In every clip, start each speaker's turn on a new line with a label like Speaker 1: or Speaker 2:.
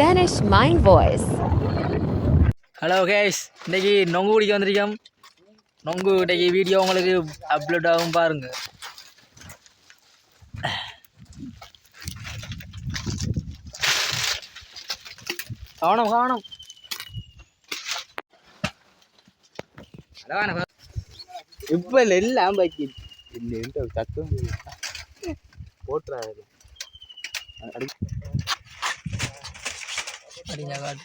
Speaker 1: Danish Mind Voice.
Speaker 2: Hello guys இன்னைக்கு நொங்கு குடிக்க வந்திருக்கோம். நொங்கு இன்னைக்கு வீடியோ உங்களுக்கு அப்லோட் ஆகும் பாருங்க. கவனம் கவனம். இப்போ இல்லை எல்லாம் பாக்கி காட்டு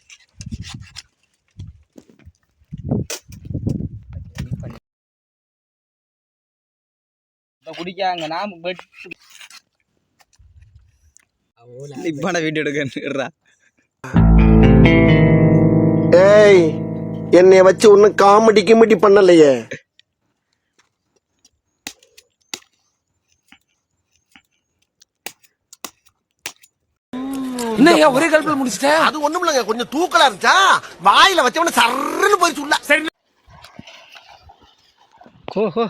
Speaker 2: இப்போ குடிக்காங்க நான் பெட்
Speaker 3: இப்ப வீடியோ எடுக்கிறா
Speaker 4: ஏய் என்னைய வச்சு ஒன்னும் காமெடி கிமெடி பண்ணலையே.
Speaker 5: என்ன ஒரே கல்பில் முடிச்சிட்ட?
Speaker 4: அது ஒண்ணும் இல்லைங்க கொஞ்சம் தூக்கலா இருந்துச்சா? வாயில வச்சவன சர்ன்னு போய் சொல்ல சரி
Speaker 2: ஓஹோ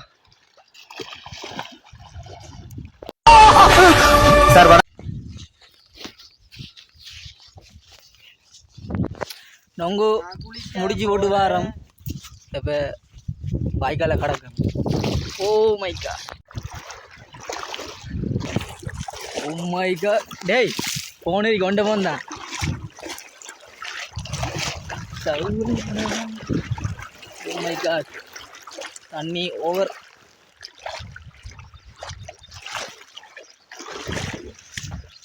Speaker 2: நொங்கு முடிச்சு போட்டு வாரம். இப்போ வாய்க்கால கிடக்கும் ஓ மை கா ஓ மை கா டேய் போனது கொண்ட போந்தான் தண்ணி ஓவர்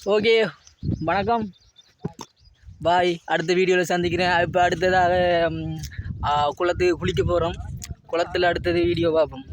Speaker 2: ஓகே வணக்கம் பாய் அடுத்த வீடியோவில் சந்திக்கிறேன் இப்போ அடுத்ததாக குளத்துக்கு குளிக்க போகிறோம் குளத்தில் அடுத்தது வீடியோ பார்ப்போம்